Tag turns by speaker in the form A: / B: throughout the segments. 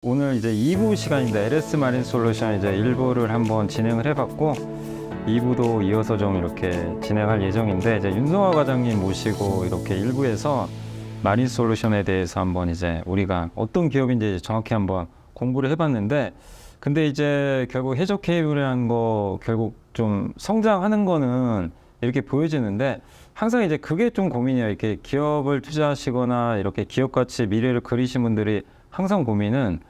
A: 오늘 이제 2부 시간입니다. LS 마린 솔루션 이제 1부를 한번 진행을 해봤고 2부도 이어서 좀 이렇게 진행할 예정인데 이제 윤성화 과장님 모시고 이렇게 1부에서 마린 솔루션에 대해서 한번 이제 우리가 어떤 기업인지 정확히 한번 공부를 해봤는데 근데 이제 결국 해적 케이블이라는 거 결국 좀 성장하는 거는 이렇게 보여지는데 항상 이제 그게 좀 고민이에요. 이렇게 기업을 투자하시거나 이렇게 기업 가치 미래를 그리신 분들이 항상 고민은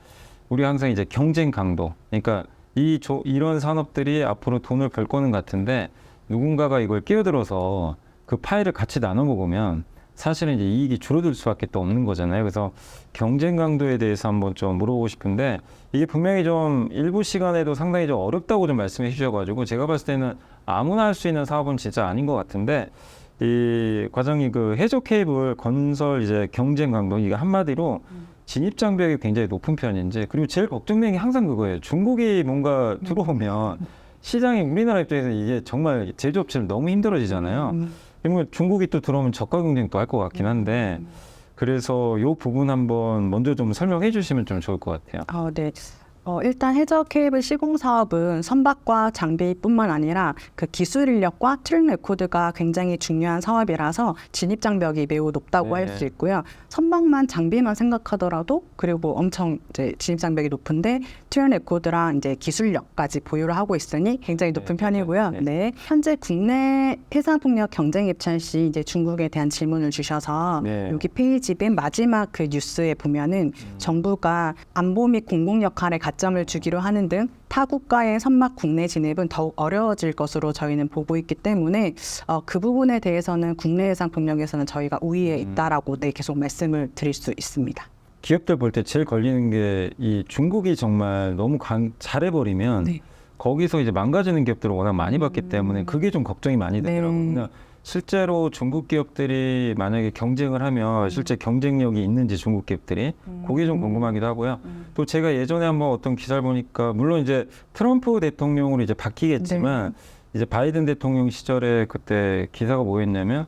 A: 우리 항상 이제 경쟁 강도. 그러니까 이 조, 이런 산업들이 앞으로 돈을 벌 거는 같은데 누군가가 이걸 끼어들어서 그 파일을 같이 나눠 먹으면 사실은 이제 이익이 줄어들 수밖에 또 없는 거잖아요. 그래서 경쟁 강도에 대해서 한번 좀 물어보고 싶은데 이게 분명히 좀 일부 시간에도 상당히 좀 어렵다고 좀 말씀해 주셔가지고 제가 봤을 때는 아무나 할 수 있는 사업은 진짜 아닌 것 같은데 이 과장님 그 해적 케이블 건설 이제 경쟁 강도 이게 한마디로 진입 장벽이 굉장히 높은 편인지 그리고 제일 걱정되는 게 항상 그거예요. 중국이 뭔가 들어오면 시장이 우리나라 입장에서 이게 정말 제조업체를 너무 힘들어지잖아요.
B: 음.
A: 그러면 중국이 또 들어오면 저가 경쟁도 할 것 같긴 한데 그래서 요 부분 한번 먼저 좀 설명해 주시면 좀 좋을 것 같아요.
B: 어, 네. 어, 일단 해적 케이블 시공 사업은 선박과 장비뿐만 아니라 그 기술 인력과 트랙 레코드가 굉장히 중요한 사업이라서 진입 장벽이 매우 높다고
A: 네.
B: 할수 있고요. 선박만 장비만 생각하더라도 그리고 뭐 엄청 이제 진입 장벽이 높은데 트랙 레코드랑 이제 기술력까지 보유를 하고 있으니 굉장히 높은
A: 네,
B: 편이고요.
A: 네.
B: 네. 현재 국내 해상 폭력 경쟁 입찰 시 이제 중국에 대한 질문을 주셔서
A: 네.
B: 여기 페이지 맨 마지막 그 뉴스에 보면은 정부가 안보 및 공공 역할에 가점을 주기로 하는 등 타 국가의 선박 국내 진입은 더욱 어려워질 것으로 저희는 보고 있기 때문에 어, 그 부분에 대해서는 국내 해상 폭력에서는 저희가 우위에
A: 음.
B: 있다라고 네, 계속 말씀을 드릴 수 있습니다.
A: 기업들 볼 때 제일 걸리는 게 이 중국이 정말 너무 강, 잘해버리면
B: 네.
A: 거기서 이제 망가지는 기업들을 워낙 많이 봤기 때문에 그게 좀 걱정이 많이 되더라고요.
B: 네.
A: 실제로 중국 기업들이 만약에 경쟁을 하면 실제 경쟁력이 있는지 중국 기업들이. 그게 좀 궁금하기도 하고요. 또 제가 예전에 한번 어떤 기사를 보니까 물론 이제 트럼프 대통령으로 이제 바뀌겠지만 이제 바이든 대통령 시절에 그때 기사가 뭐였냐면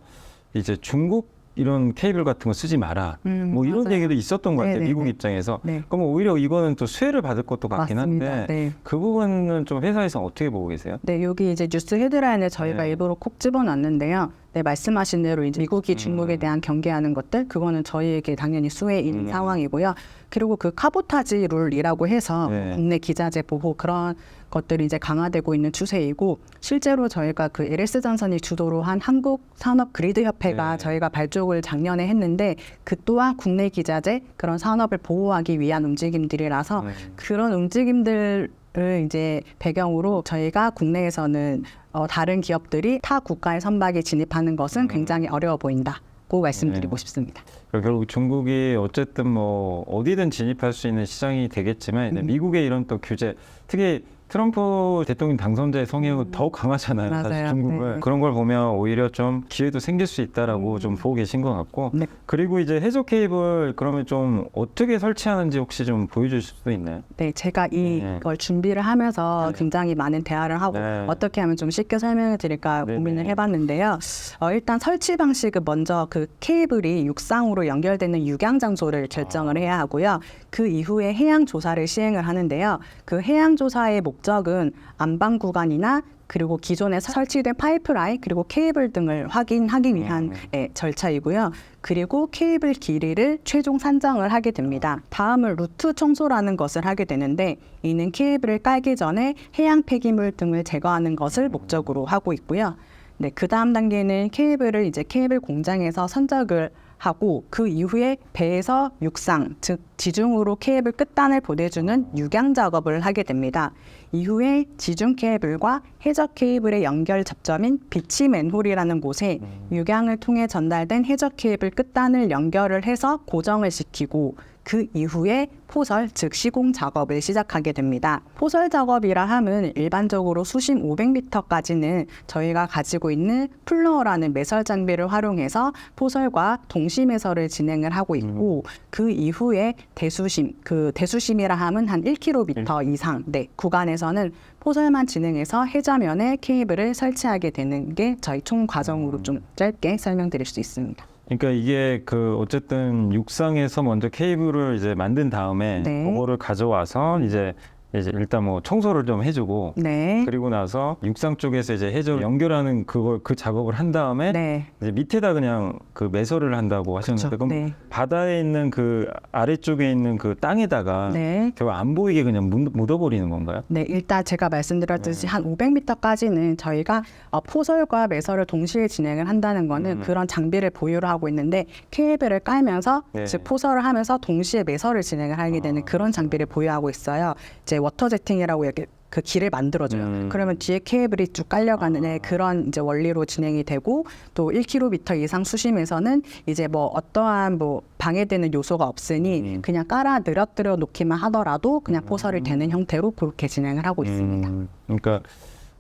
A: 이제 중국 이런 케이블 같은 거 쓰지 마라.
B: 음,
A: 뭐 이런
B: 맞아요.
A: 얘기도 있었던 것 같아요.
B: 네, 네,
A: 미국
B: 네.
A: 입장에서.
B: 네.
A: 그러면 오히려 이거는 또 수혜를 받을 것도 같긴
B: 맞습니다.
A: 한데
B: 네.
A: 그 부분은 좀 회사에서 어떻게 보고 계세요?
B: 네, 여기 이제 뉴스 헤드라인을 저희가
A: 네.
B: 일부러 콕 집어놨는데요. 네, 말씀하신 대로 이제 미국이 중국에 대한 경계하는 것들, 그거는 저희에게 당연히 수혜인
A: 음.
B: 상황이고요. 그리고 그 카보타지 룰이라고 해서
A: 네.
B: 국내 기자재 보호 그런 것들이 이제 강화되고 있는 추세이고 실제로 저희가 그 LS 전선이 주도로 한 한국 산업 그리드 협회가
A: 네.
B: 저희가 발족을 작년에 했는데 그 또한 국내 기자재 그런 산업을 보호하기 위한 움직임들이라서
A: 네.
B: 그런 움직임들 을 이제 배경으로 저희가 국내에서는 어, 다른 기업들이 타 국가의 선박에 진입하는 것은 굉장히 어려워 보인다고 말씀드리고
A: 네.
B: 싶습니다.
A: 그리고 결국 중국이 어쨌든 뭐 어디든 진입할 수 있는 시장이 되겠지만
B: 음.
A: 미국의 이런 또 규제 특히 트럼프 대통령 당선자의 성향은 더욱 강하잖아요.
B: 음. 맞아요.
A: 중국을
B: 네.
A: 그런 걸 보면 오히려 좀 기회도 생길 수 있다라고 좀 보고 계신 것 같고
B: 네.
A: 그리고 이제 해적 케이블 그러면 좀 어떻게 설치하는지 혹시 좀 보여주실 수 있나요?
B: 네, 제가
A: 네.
B: 이걸 준비를 하면서
A: 네.
B: 굉장히 많은 대화를 하고
A: 네.
B: 어떻게 하면 좀 쉽게 설명을 드릴까
A: 네,
B: 고민을
A: 네.
B: 해봤는데요. 어, 일단 설치 방식은 먼저 그 케이블이 육상으로 연결되는 육양 장소를 결정을
A: 아.
B: 해야 하고요. 그 이후에 해양 조사를 시행을 하는데요. 그 해양 조사의 목 적은 안방 구간이나 그리고 기존에 설치된 파이프라인 그리고 케이블 등을 확인하기 위한
A: 음.
B: 예, 절차이고요. 그리고 케이블 길이를 최종 산정을 하게 됩니다. 다음은 루트 청소라는 것을 하게 되는데 이는 케이블을 깔기 전에 해양 폐기물 등을 제거하는 것을 목적으로 하고 있고요. 네, 그 다음 단계는 케이블을 이제 케이블 공장에서 선적을 하고 그 이후에 배에서 육상, 즉 지중으로 케이블 끝단을 보내주는 육양 작업을 하게 됩니다. 이후에 지중 케이블과 해적 케이블의 연결 접점인 비치 맨홀이라는 곳에 육양을 통해 전달된 해적 케이블 끝단을 연결을 해서 고정을 시키고 그 이후에 포설, 즉 시공 작업을 시작하게 됩니다. 포설 작업이라 함은 일반적으로 수심 500m까지는 저희가 가지고 있는 플로어라는 매설 장비를 활용해서 포설과 동시 매설을 진행을 하고 있고 그 이후에 대수심, 그 대수심이라 함은 한 1km 이상 네, 구간에서는 포설만 진행해서 해자면에 케이블을 설치하게 되는 게 저희 총 과정으로 좀 짧게 설명드릴 수 있습니다.
A: 그러니까 이게 그 어쨌든 육상에서 먼저 케이블을 이제 만든 다음에
B: 네.
A: 그거를 가져와서 이제 이제 일단 뭐 청소를 좀 해주고
B: 네.
A: 그리고 나서 육상 쪽에서 이제 해저 연결하는 그걸 그 작업을 한 다음에
B: 네.
A: 이제 밑에다 그냥 그 매설을 한다고 하셨는데 그럼
B: 네.
A: 바다에 있는 그 아래쪽에 있는 그 땅에다가
B: 네.
A: 결국 안 보이게 그냥 묻, 묻어버리는 건가요?
B: 네, 일단 제가 말씀드렸듯이
A: 네.
B: 한 500m까지는 저희가 어, 포설과 매설을 동시에 진행을 한다는 거는
A: 음.
B: 그런 장비를 보유를 하고 있는데 케이블을 깔면서
A: 네.
B: 즉 포설을 하면서 동시에 매설을 진행을 하게 되는
A: 아.
B: 그런 장비를 보유하고 있어요. 이제 워터 제팅이라고 이렇게 그 길을 만들어줘요.
A: 음.
B: 그러면 뒤에 케이블이 쭉 깔려가는 애 그런 이제 원리로 진행이 되고 또 1km 이상 수심에서는 이제 뭐 어떠한 뭐 방해되는 요소가 없으니
A: 음.
B: 그냥 깔아 늘어뜨려 놓기만 하더라도 그냥 포설이 되는 형태로 그렇게 진행을 하고 있습니다.
A: 음, 그러니까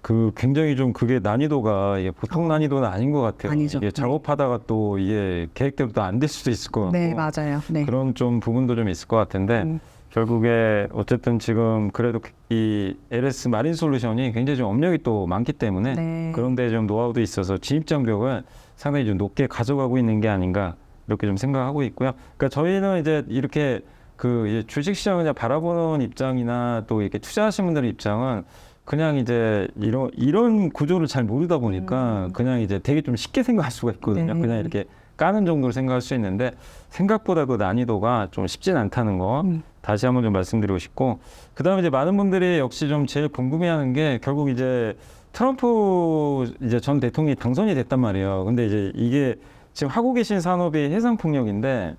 A: 그 굉장히 좀 그게 난이도가 이게 보통 난이도는 아닌 것 같아요.
B: 아니죠.
A: 이게
B: 네.
A: 작업하다가 또 이게 계획대로 또 안 될 수도 있을 것 같고
B: 네, 맞아요. 네.
A: 그런 좀 부분도 좀 있을 것 같은데
B: 음.
A: 결국에 어쨌든 지금 그래도 이 LS 마린 솔루션이 굉장히 좀 업력이 또 많기 때문에
B: 네.
A: 그런데 좀 노하우도 있어서 진입 장벽을 상당히 좀 높게 가져가고 있는 게 아닌가 이렇게 좀 생각하고 있고요. 그러니까 저희는 이제 이렇게 그 이제 주식 시장을 그냥 바라보는 입장이나 또 이렇게 투자하시는 분들의 입장은 그냥 이제 이런 이런 구조를 잘 모르다 보니까 그냥 이제 되게 좀 쉽게 생각할 수가 있거든요.
B: 음. 네.
A: 그냥 이렇게 까는 정도로 생각할 수 있는데 생각보다 그 난이도가 좀 쉽진 않다는 거
B: 음.
A: 다시 한번 좀 말씀드리고 싶고 그다음에 이제 많은 분들이 역시 좀 제일 궁금해하는 게 결국 이제 트럼프 이제 전 대통령이 당선이 됐단 말이에요. 근데 이제 이게 지금 하고 계신 산업이 해상 폭력인데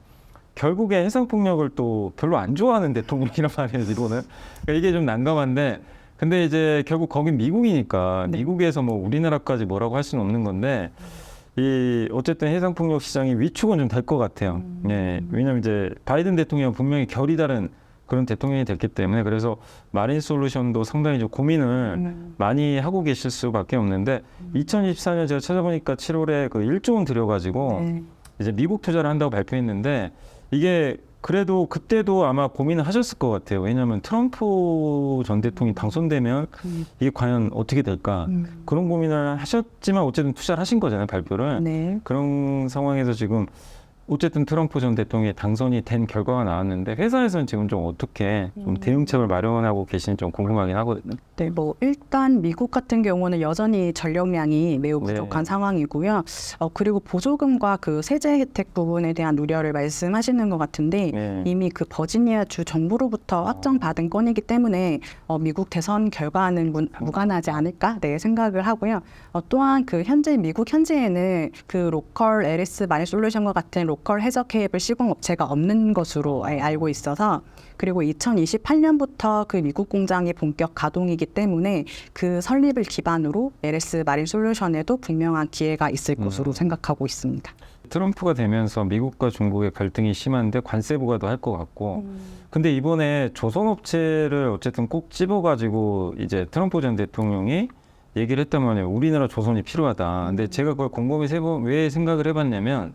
A: 결국에 해상 폭력을 또 별로 안 좋아하는 대통령이란 말이에요. 이거는 그러니까 이게 좀 난감한데 근데 이제 결국 거긴 미국이니까
B: 네.
A: 미국에서 뭐 우리나라까지 뭐라고 할 수는 없는 건데 이 어쨌든 해상 폭력 시장이 위축은 좀 될 것 같아요.
B: 음.
A: 예, 왜냐하면 이제 바이든 대통령 분명히 결이 다른 그런 대통령이 됐기 때문에 그래서 마린 솔루션도 상당히 좀 고민을
B: 음.
A: 많이 하고 계실 수밖에 없는데 2024년 제가 찾아보니까 7월에 그 1조 원 들여가지고
B: 네.
A: 이제 미국 투자를 한다고 발표했는데 이게 그래도 그때도 아마 고민을 하셨을 것 같아요. 왜냐하면 트럼프 전 대통령이 당선되면
B: 음.
A: 이게 과연 어떻게 될까
B: 음.
A: 그런 고민을 하셨지만 어쨌든 투자를 하신 거잖아요 발표를
B: 네.
A: 그런 상황에서 지금 어쨌든 트럼프 전 대통령이 당선이 된 결과가 나왔는데 회사에서는 지금 좀 어떻게 좀
B: 음.
A: 대응책을 마련하고 계신지 좀 궁금하긴 하거든요.
B: 네, 뭐 일단 미국 같은 경우는 여전히 전력량이 매우
A: 네.
B: 부족한 상황이고요. 어, 그리고 보조금과 그 세제 혜택 부분에 대한 우려를 말씀하시는 것 같은데
A: 네.
B: 이미 그 버지니아 주 정부로부터 확정받은 건이기 때문에 어, 미국 대선 결과는 무, 무관하지 않을까 네 생각을 하고요. 어, 또한 그 현재 미국 현재에는 그 로컬 LS 마린 솔루션과 같은 로컬 해적 케이블 시공 업체가 없는 것으로 아- 알고 있어서 그리고 2028년부터 그 미국 공장이 본격 가동이기 때문에 그 설립을 기반으로 LS 마린 솔루션에도 분명한 기회가 있을
A: 음.
B: 것으로 생각하고 있습니다.
A: 트럼프가 되면서 미국과 중국의 갈등이 심한데 관세 부과도 할 것 같고 근데 이번에 조선업체를 어쨌든 꼭 집어가지고 이제 트럼프 전 대통령이 얘기를 했단 말이에요. 우리나라 조선이 필요하다. 근데 제가 그걸 곰곰이 세 번 왜 생각을 해봤냐면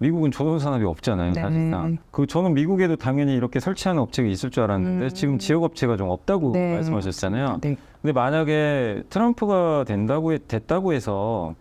A: 미국은 조선 산업이 없잖아요.
B: 네.
A: 사실상. 그 저는 미국에도 당연히 이렇게 설치하는 업체가 있을 줄 알았는데
B: 음.
A: 지금 지역 업체가 좀 없다고
B: 네.
A: 말씀하셨잖아요.
B: 네.
A: 근데 만약에 트럼프가 된다고 해- 됐다고 해서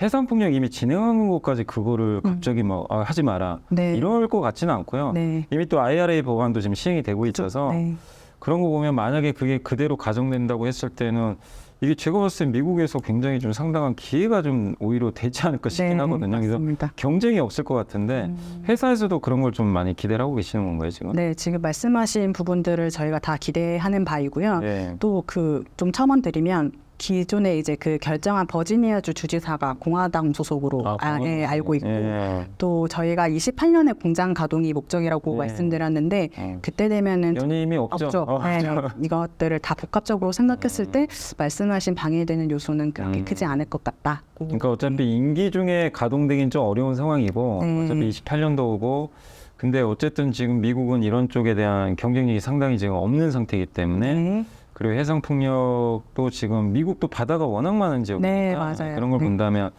A: 해상 폭력 이미 진행하는 것까지 그거를 갑자기 뭐 아, 하지 마라
B: 음. 네.
A: 이럴 것 같지는 않고요.
B: 네.
A: 이미 또 IRA 법안도 지금 시행이 되고 있어서
B: 네.
A: 그런 거 보면 만약에 그게 그대로 가정된다고 했을 때는 이게 제가 봤을 때 미국에서 굉장히 좀 상당한 기회가 좀 오히려 되지 않을까 싶긴
B: 네,
A: 하거든요. 그래서
B: 맞습니다.
A: 경쟁이 없을 것 같은데
B: 음.
A: 회사에서도 그런 걸 좀 많이 기대를 하고 계시는 건가요 지금?
B: 네, 지금 말씀하신 부분들을 저희가 다 기대하는 바이고요.
A: 네.
B: 또그 좀 첨언 드리면 기존에 이제 그 결정한 버지니아주 주지사가 공화당 소속으로
A: 아,
B: 아, 예, 알고 있고
A: 예.
B: 또 저희가 28년에 공장 가동이 목적이라고
A: 네.
B: 말씀드렸는데
A: 어.
B: 그때 되면은
A: 연임이 없죠.
B: 없죠.
A: 어,
B: 네, 네. 이것들을 다 복합적으로 생각했을 때 말씀하신 방해되는 요소는 그렇게
A: 음.
B: 크지 않을 것 같다.
A: 그러니까 어차피 임기 중에 가동되긴 좀 어려운 상황이고
B: 네.
A: 어차피 28년도 오고 근데 어쨌든 지금 미국은 이런 쪽에 대한 경쟁력이 상당히 지금 없는 상태이기 때문에
B: 네.
A: 그리고 해상 폭력도 지금 미국도 바다가 워낙 많은 지역이니까
B: 네, 맞아요.
A: 그런 걸
B: 네.
A: 본다면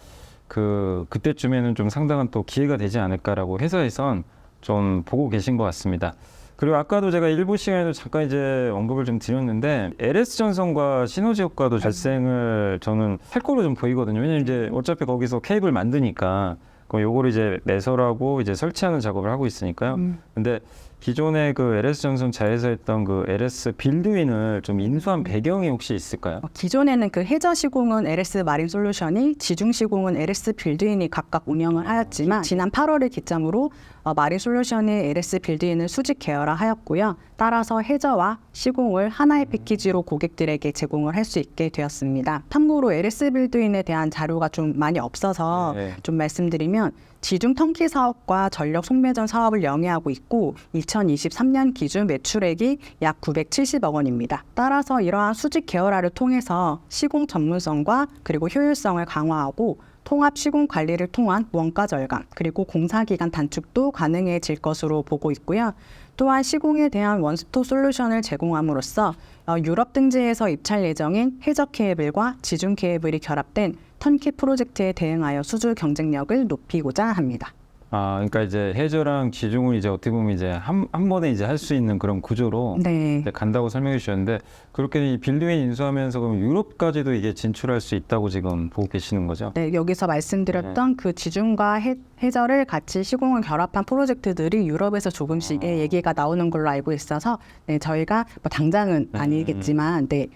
A: 그 그때쯤에는 좀 상당한 또 기회가 되지 않을까라고 회사에선 좀 보고 계신 것 같습니다. 그리고 아까도 제가 일부 시간에도 잠깐 이제 언급을 좀 드렸는데 LS 전선과 시너지 효과도 발생을 저는 할 거로 좀 보이거든요. 왜냐면 이제 어차피 거기서 케이블 만드니까 그럼 요거를 이제 매설하고 이제 설치하는 작업을 하고 있으니까요.
B: 음.
A: 근데 기존에 그 LS 전선 자에서 했던 그 LS 빌드윈을 좀 인수한 배경이 혹시 있을까요?
B: 어, 기존에는 그 해저 시공은 LS 마린 솔루션이 지중 시공은 LS 빌드인이 각각 운영을 하였지만 지난 8월을 기점으로 어, 마린 솔루션이 LS 빌드인을 수직 계열화 하였고요. 따라서 해저와 시공을 하나의 패키지로 고객들에게 제공을 할 수 있게 되었습니다. 참고로 LS 빌드인에 대한 자료가 좀 많이 없어서
A: 네.
B: 좀 말씀드리면 지중 턴키 사업과 전력 속매전 사업을 영위하고 있고 2023년 기준 매출액이 약 970억 원입니다. 따라서 이러한 수직 계열화를 통해서 시공 전문성과 그리고 효율성을 강화하고 통합 시공 관리를 통한 원가 절감 그리고 공사 기간 단축도 가능해질 것으로 보고 있고요. 또한 시공에 대한 원스톱 솔루션을 제공함으로써 어, 유럽 등지에서 입찰 예정인 해적 케이블과 지중 케이블이 결합된 턴키 프로젝트에 대응하여 수주 경쟁력을 높이고자 합니다.
A: 아, 그러니까 이제 해저랑 지중을 이제 어떻게 보면 이제 한, 한 번에 이제 할 수 있는 그런 구조로
B: 네.
A: 이제 간다고 설명해 주셨는데 그렇게 이 빌드윈 인수하면서 그럼 유럽까지도 이게 진출할 수 있다고 지금 보고 계시는 거죠?
B: 네, 여기서 말씀드렸던 그 지중과 해, 해저를 같이 시공을 결합한 프로젝트들이 유럽에서 조금씩의 얘기가 나오는 걸로 알고 있어서 네, 저희가 뭐 당장은
A: 네.
B: 아니겠지만 네,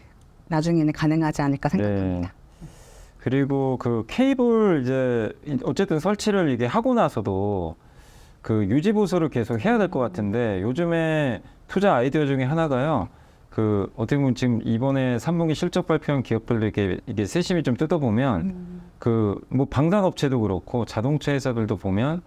B: 나중에는 가능하지 않을까 생각합니다.
A: 그리고 그 케이블 이제 어쨌든 설치를 이게 하고 나서도 그 유지 보수를 계속 해야 될 것 같은데 요즘에 투자 아이디어 중에 하나가요. 그 어떻게 보면 지금 이번에 3분기 실적 발표한 기업들 이렇게 이게 세심히 좀 뜯어보면
B: 음.
A: 그뭐 방산 업체도 그렇고 자동차 회사들도 보면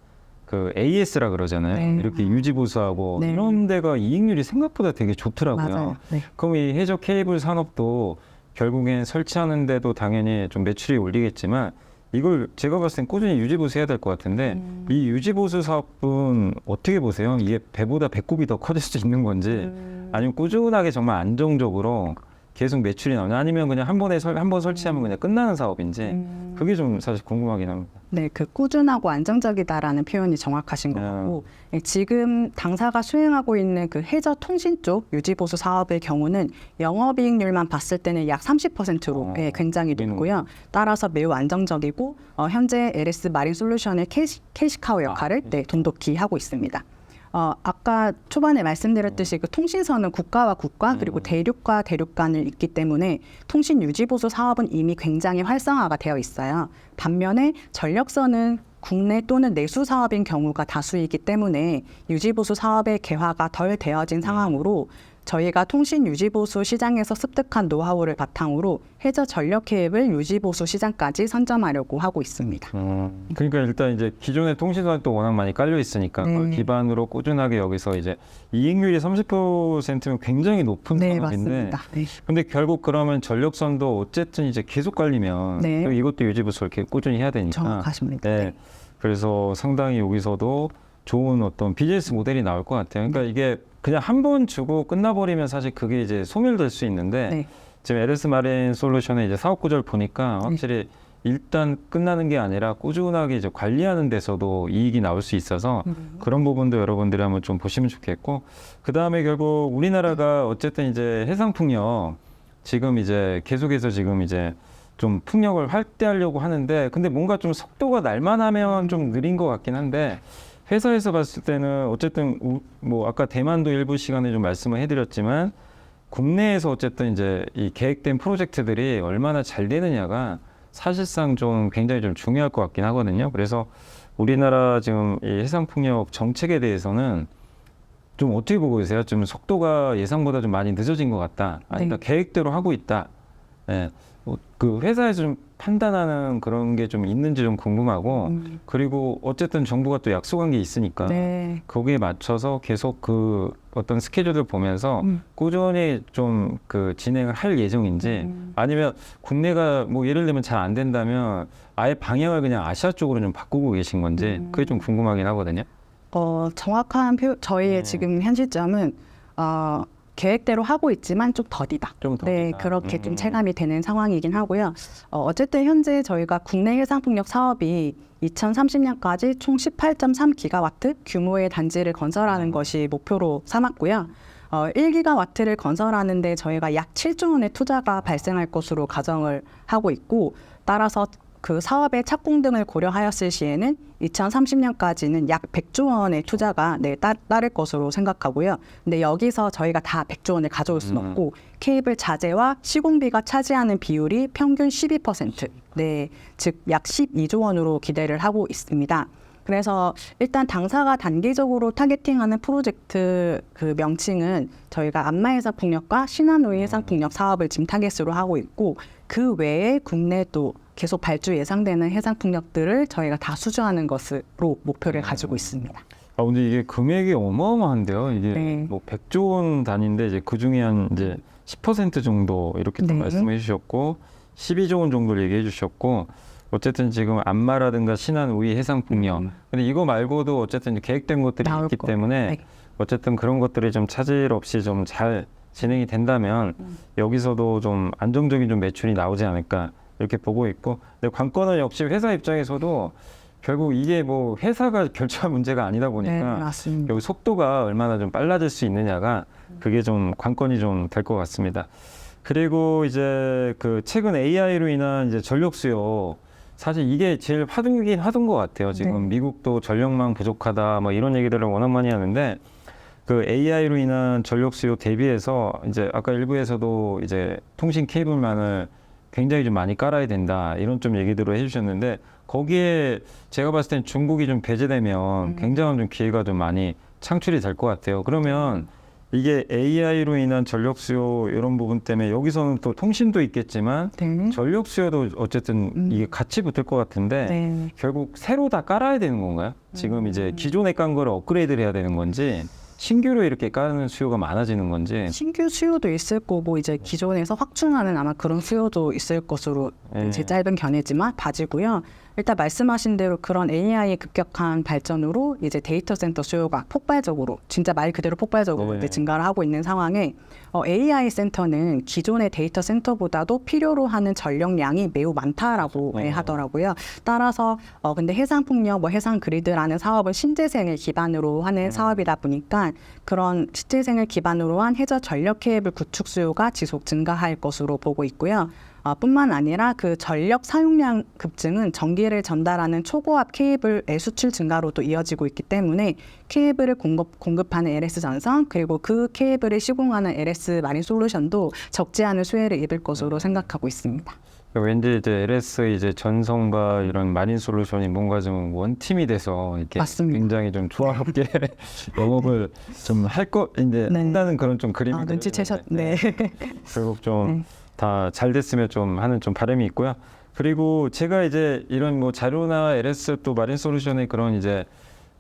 A: 그 AS라 그러잖아요.
B: 네.
A: 이렇게 유지 보수하고
B: 네.
A: 이런 데가 이익률이 생각보다 되게 좋더라고요.
B: 네.
A: 그럼 이 해적 케이블 산업도 결국엔 설치하는데도 당연히 좀 매출이 올리겠지만 이걸 제가 봤을 땐 꾸준히 유지보수 해야 될 것 같은데
B: 음.
A: 이 유지보수 사업은 어떻게 보세요? 이게 배보다 배꼽이 더 커질 수 있는 건지
B: 음.
A: 아니면 꾸준하게 정말 안정적으로 계속 매출이 나오냐 아니면 그냥 한 번에 설, 한번 설치하면 그냥 끝나는 사업인지
B: 음.
A: 그게 좀 사실 궁금하긴 합니다.
B: 네, 그 꾸준하고 안정적이다라는 표현이 정확하신 것
A: 음.
B: 같고 예, 지금 당사가 수행하고 있는 그 해저 통신 쪽 유지 보수 사업의 경우는 영업이익률만 봤을 때는 약 30%로
A: 어,
B: 예, 굉장히 높고요. 따라서 매우 안정적이고 어, 현재 LS 마린 솔루션의 캐시, 캐시카우 역할을
A: 아,
B: 네, 돈독히 하고 있습니다. 어, 아까 초반에 말씀드렸듯이 그 통신선은 국가와 국가 그리고
A: 음.
B: 대륙과 대륙 간을 잇기 때문에 통신 유지 보수 사업은 이미 굉장히 활성화가 되어 있어요. 반면에 전력선은 국내 또는 내수 사업인 경우가 다수이기 때문에 유지 보수 사업의 개화가 덜 되어진 상황으로 저희가 통신 유지 보수 시장에서 습득한 노하우를 바탕으로 해저 전력 계획을 유지 보수 시장까지 선점하려고 하고 있습니다.
A: 음, 그러니까 일단 이제 기존의 통신선이 또 워낙 많이 깔려 있으니까
B: 네.
A: 그걸 기반으로 꾸준하게 여기서 이제 이익률이 30%면 굉장히 높은
B: 네,
A: 산업인데
B: 맞습니다. 네.
A: 근데 결국 그러면 전력선도 어쨌든 이제 계속 깔리면
B: 네.
A: 또 이것도 유지부서 이렇게 꾸준히 해야 되니까
B: 정확하십니다.
A: 네. 그래서 상당히 여기서도 좋은 어떤 비즈니스 모델이 나올 것 같아요. 그러니까 이게 그냥 한 번 주고 끝나버리면 사실 그게 이제 소멸될 수 있는데
B: 네.
A: 지금 LS 마린 솔루션의 이제 사업 구조를 보니까 확실히 일단 끝나는 게 아니라 꾸준하게 이제 관리하는 데서도 이익이 나올 수 있어서
B: 음.
A: 그런 부분도 여러분들이 한번 좀 보시면 좋겠고 그 다음에 결국 우리나라가 어쨌든 이제 해상 풍력 지금 이제 계속해서 지금 이제 좀 풍력을 확대하려고 하는데 근데 뭔가 좀 속도가 날만하면 좀 느린 것 같긴 한데 회사에서 봤을 때는 어쨌든 우- 뭐 아까 대만도 일부 시간에 좀 말씀을 해드렸지만 국내에서 어쨌든 이제 이 계획된 프로젝트들이 얼마나 잘 되느냐가 사실상 좀 굉장히 좀 중요할 것 같긴 하거든요. 그래서 우리나라 지금 이 해상풍력 정책에 대해서는 좀 어떻게 보고 계세요? 좀 속도가 예상보다 좀 많이 늦어진 것 같다. 아니다
B: 네.
A: 계획대로 하고 있다. 예. 뭐그 회사에서 좀 판단하는 그런 게 좀 있는지 좀 궁금하고
B: 음.
A: 그리고 어쨌든 정부가 또 약속한 게 있으니까
B: 네.
A: 거기에 맞춰서 계속 그 어떤 스케줄을 보면서
B: 음.
A: 꾸준히 좀 그 진행을 할 예정인지
B: 음.
A: 아니면 국내가 뭐 예를 들면 잘 안 된다면 아예 방향을 그냥 아시아 쪽으로 좀 바꾸고 계신 건지
B: 음.
A: 그게 좀 궁금하긴 하거든요.
B: 어, 정확한 표, 저희의
A: 네.
B: 지금 현 시점은 어, 계획대로 하고 있지만 좀 더디다.
A: 좀 더.
B: 네, 그렇게
A: 음.
B: 좀 체감이 되는 상황이긴 하고요. 어, 어쨌든 현재 저희가 국내 해상풍력 사업이 2030년까지 총 18.3기가와트 규모의 단지를 건설하는 것이 목표로 삼았고요. 어, 1기가와트를 건설하는데 저희가 약 7조 원의 투자가 발생할 것으로 가정을 하고 있고 따라서 그 사업의 착공 등을 고려하였을 시에는 2030년까지는 약 100조 원의 투자가 네, 따, 따를 것으로 생각하고요. 근데 여기서 저희가 다 100조 원을 가져올 수는
A: 음.
B: 없고 케이블 자재와 시공비가 차지하는 비율이 평균 12%, 네, 즉 약 12조 원으로 기대를 하고 있습니다. 그래서 일단 당사가 단기적으로 타겟팅하는 프로젝트 그 명칭은 저희가 안마해상 풍력과 신한우이 해상 풍력 사업을 지금 타겟으로 하고 있고 그 외에 국내도 계속 발주 예상되는 해상 풍력들을 저희가 다 수주하는 것으로 목표를 가지고 있습니다.
A: 아 근데 이게 금액이 어마어마한데요. 이게
B: 네.
A: 뭐 100조 원 단위인데 이제 그 중에 한 이제 10% 정도 이렇게 또
B: 네.
A: 말씀해 주셨고 12조 원 정도를 얘기해 주셨고 어쨌든 지금 안마라든가 신한 우이 해상 풍력. 근데 이거 말고도 어쨌든 계획된 것들이
B: 음. 나올
A: 있기
B: 거.
A: 때문에
B: 네.
A: 어쨌든 그런 것들이 좀 차질 없이 좀 잘 진행이 된다면
B: 음.
A: 여기서도 좀 안정적인 좀 매출이 나오지 않을까 이렇게 보고 있고 근데 관건은 역시 회사 입장에서도 결국 이게 뭐 회사가 결정할 문제가 아니다
B: 네,
A: 보니까
B: 맞습니다.
A: 여기 속도가 얼마나 좀 빨라질 수 있느냐가 그게 좀 관건이 좀 될 것 같습니다. 그리고 이제 그 최근 AI로 인한 이제 전력 수요 사실 이게 제일 화두긴 화두인 것 같아요. 지금
B: 네.
A: 미국도 전력망 부족하다 뭐 이런 얘기들을 워낙 많이 하는데 그 AI로 인한 전력 수요 대비해서 이제 아까 일부에서도 이제 통신 케이블망을 굉장히 좀 많이 깔아야 된다 이런 좀 얘기들을 해주셨는데 거기에 제가 봤을 땐 중국이 좀 배제되면
B: 음.
A: 굉장한 좀 기회가 좀 많이 창출이 될 것 같아요. 그러면 이게 AI로 인한 전력 수요 이런 부분 때문에 여기서는 또 통신도 있겠지만
B: 네.
A: 전력 수요도 어쨌든
B: 음.
A: 이게 같이 붙을 것 같은데
B: 네.
A: 결국 새로 다 깔아야 되는 건가요? 지금
B: 음.
A: 이제 기존에 깐 거를 업그레이드를 해야 되는 건지 신규로 이렇게 까는 수요가 많아지는 건지
B: 신규 수요도 있을 거고 이제 기존에서 확충하는 아마 그런 수요도 있을 것으로
A: 네.
B: 제 짧은 견해지만 봐지고요. 일단 말씀하신 대로 그런 AI의 급격한 발전으로 이제 데이터 센터 수요가 폭발적으로 진짜 말 그대로 폭발적으로
A: 네.
B: 이제 증가를 하고 있는 상황에 어, AI 센터는 기존의 데이터 센터보다도 필요로 하는 전력량이 매우 많다라고
A: 어.
B: 예, 하더라고요. 따라서 어, 근데 해상 풍력 뭐 해상 그리드라는 사업은 신재생을 기반으로 하는 사업이다 보니까 그런 신재생을 기반으로 한 해저 전력 케이블 구축 수요가 지속 증가할 것으로 보고 있고요. 어, 뿐만 아니라 그 전력 사용량 급증은 전기를 전달하는 초고압 케이블의 수출 증가로도 이어지고 있기 때문에 케이블을 공급, 공급하는 LS 전선 그리고 그 케이블을 시공하는 LS 마린 솔루션도 적지 않은 수혜를 입을 것으로 생각하고 있습니다.
A: 왠지 이제 LS 이제 전성과 이런 마린 솔루션이 뭔가 좀 원팀이 돼서 이렇게
B: 맞습니다.
A: 굉장히 좀 조화롭게 영업을 좀 할 거 이제
B: 네.
A: 한다는 그런 좀 그림이
B: 아, 눈치채셨,
A: 그려지는데
B: 네.
A: 결국 좀
B: 네.
A: 다 잘 됐으면 좀 하는 좀 바람이 있고요. 그리고 제가 이제 이런 뭐 자료나 LS 또 마린 솔루션의 그런 이제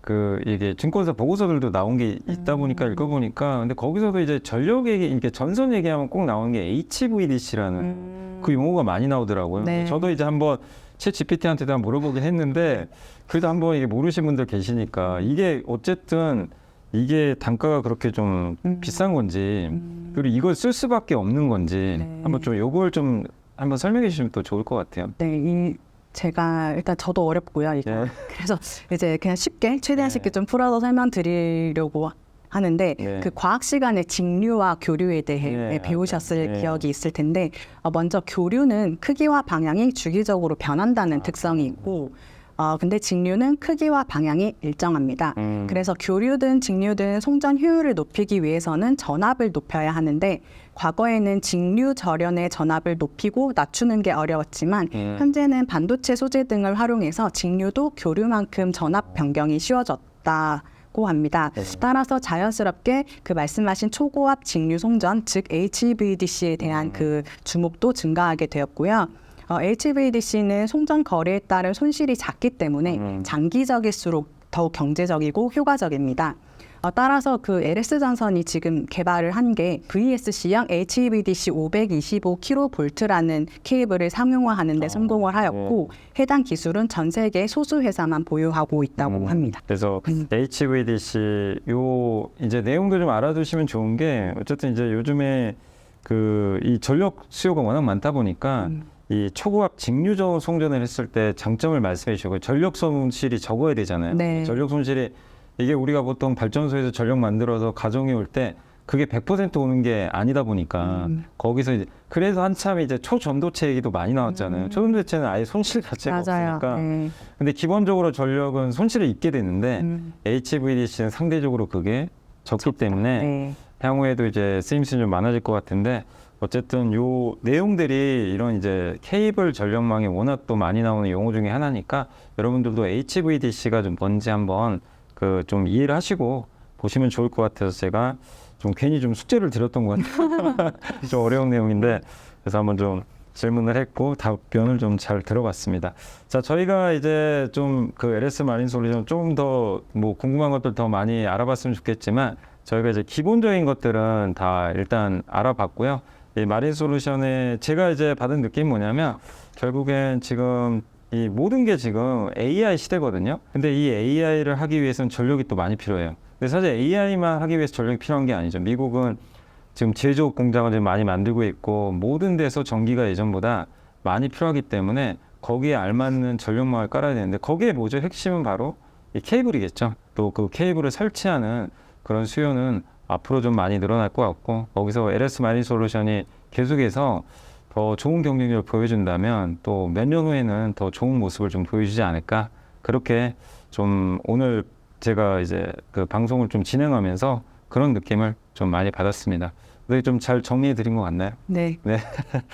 A: 그 이게 증권사 보고서들도 나온 게 있다 보니까
B: 음.
A: 읽어 보니까 근데 거기서도 이제 전력 얘기 이렇게 전선 얘기하면 꼭 나오는 게 HVDC라는 그 용어가 많이 나오더라고요.
B: 음. 네.
A: 저도 이제 한번 채 GPT한테도 한번 물어보긴 했는데 그래도 한번 이게 모르신 분들 계시니까 이게 어쨌든 이게 단가가 그렇게 좀
B: 음.
A: 비싼 건지
B: 음.
A: 그리고 이걸 쓸 수밖에 없는 건지
B: 네.
A: 한번 좀 요걸 좀 한번 설명해 주시면 또 좋을 것 같아요.
B: 네, 이 제가 일단 저도 어렵고요. 이거
A: 네.
B: 그래서 이제 그냥 쉽게 최대한
A: 네.
B: 쉽게 좀 풀어서 설명드리려고 하는데
A: 네.
B: 그 과학 시간에 직류와 교류에 대해
A: 네,
B: 배우셨을
A: 네.
B: 기억이 있을 텐데 어, 먼저 교류는 크기와 방향이 주기적으로 변한다는
A: 아.
B: 특성이 있고 어, 근데 직류는 크기와 방향이 일정합니다.
A: 음.
B: 그래서 교류든 직류든 송전 효율을 높이기 위해서는 전압을 높여야 하는데 과거에는 직류 절연의 전압을 높이고 낮추는 게 어려웠지만
A: 음.
B: 현재는 반도체 소재 등을 활용해서 직류도 교류만큼 전압 변경이 쉬워졌다 고 합니다.
A: 네.
B: 따라서 자연스럽게 그 말씀하신 초고압 직류 송전 즉 HVDC에 대한
A: 음.
B: 그 주목도 증가하게 되었고요. 어, HVDC는 송전 거래에 따른 손실이 작기 때문에
A: 음.
B: 장기적일수록 더욱 경제적이고 효과적입니다. 어, 따라서 그 LS 전선이 지금 개발을 한 게 VSC형 HVDC 525kV라는 케이블을 상용화하는 데
A: 아,
B: 성공을 하였고 해당 기술은 전 세계 소수 회사만 보유하고 있다고
A: 음.
B: 합니다.
A: 그래서
B: 음.
A: HVDC 요 이제 내용도 좀 알아두시면 좋은 게 어쨌든 이제 요즘에 그 이 전력 수요가 워낙 많다 보니까
B: 음.
A: 이 초고압 직류전 송전을 했을 때 장점을 말씀해 주시고 전력 손실이 적어야 되잖아요.
B: 네.
A: 전력 손실이 이게 우리가 보통 발전소에서 전력 만들어서 가정에 올 때 그게 100% 오는 게 아니다 보니까
B: 음.
A: 거기서 이제 그래서 한참 이제 초전도체 얘기도 많이 나왔잖아요.
B: 음.
A: 초전도체는 아예 손실 자체가
B: 맞아요.
A: 없으니까.
B: 네.
A: 근데 기본적으로 전력은 손실을 입게 되는데
B: 음.
A: HVDC는 상대적으로 그게 적기 때문에
B: 네.
A: 향후에도 이제 쓰임수 좀 많아질 것 같은데 어쨌든 요 내용들이 이런 이제 케이블 전력망이 워낙 또 많이 나오는 용어 중에 하나니까 여러분들도 HVDC가 좀 뭔지 한번 그 좀 이해를 하시고 보시면 좋을 것 같아서 제가 좀 괜히 좀 숙제를 드렸던 것 같아요. 좀 어려운 내용인데 그래서 한번 좀 질문을 했고 답변을 좀 잘 들어봤습니다. 자, 저희가 이제 좀 그 LS 마린 솔루션 조금 더 뭐 궁금한 것들 더 많이 알아봤으면 좋겠지만 저희가 이제 기본적인 것들은 다 일단 알아봤고요. 이 마린 솔루션에 제가 이제 받은 느낌이 뭐냐면 결국엔 지금 이 모든 게 지금 AI 시대거든요. 근데 이 AI를 하기 위해서는 전력이 또 많이 필요해요. 근데 사실 AI만 하기 위해서 전력이 필요한 게 아니죠. 미국은 지금 제조업 공장을 지금 많이 만들고 있고 모든 데서 전기가 예전보다 많이 필요하기 때문에 거기에 알맞는 전력망을 깔아야 되는데 거기에 뭐죠? 핵심은 바로 이 케이블이겠죠. 또 그 케이블을 설치하는 그런 수요는 앞으로 좀 많이 늘어날 것 같고 거기서 LS 마린 솔루션이 계속해서 더 좋은 경쟁력을 보여준다면 또 몇 년 후에는 더 좋은 모습을 좀 보여주지 않을까 그렇게 좀 오늘 제가 이제 그 방송을 좀 진행하면서 그런 느낌을 좀 많이 받았습니다. 근데 좀 잘 정리해 드린 것 같나요?
B: 네.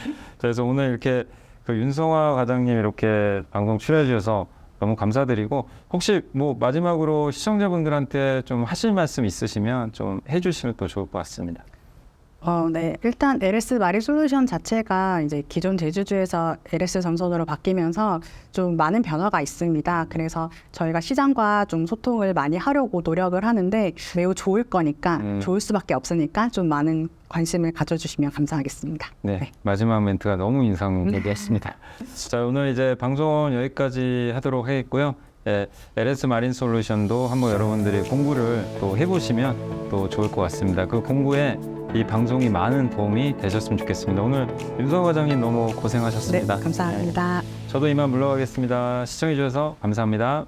A: 그래서 오늘 이렇게 그 윤성화 과장님 이렇게 방송 출연해 주셔서 너무 감사드리고 혹시 뭐 마지막으로 시청자분들한테 좀 하실 말씀 있으시면 좀 해주시면 또 좋을 것 같습니다.
B: 어, 네. 일단 LS 마리 솔루션 자체가 이제 기존 제주주에서 LS 전선으로 바뀌면서 좀 많은 변화가 있습니다. 그래서 저희가 시장과 좀 소통을 많이 하려고 노력을 하는데 매우 좋을 거니까
A: 음.
B: 좋을 수밖에 없으니까 좀 많은 관심을 가져주시면 감사하겠습니다.
A: 네,
B: 네.
A: 마지막 멘트가 너무 인상 깊었습니다. 자 오늘 이제 방송은 여기까지 하도록 하겠고요. 예, LS 마린 솔루션도 한번 여러분들이 공부를 또 해보시면 또 좋을 것 같습니다. 그 공부에 이 방송이 많은 도움이 되셨으면 좋겠습니다. 오늘 윤성 과장님 너무
B: 네,
A: 고생하셨습니다.
B: 감사합니다.
A: 네, 저도 이만 물러가겠습니다. 시청해주셔서 감사합니다.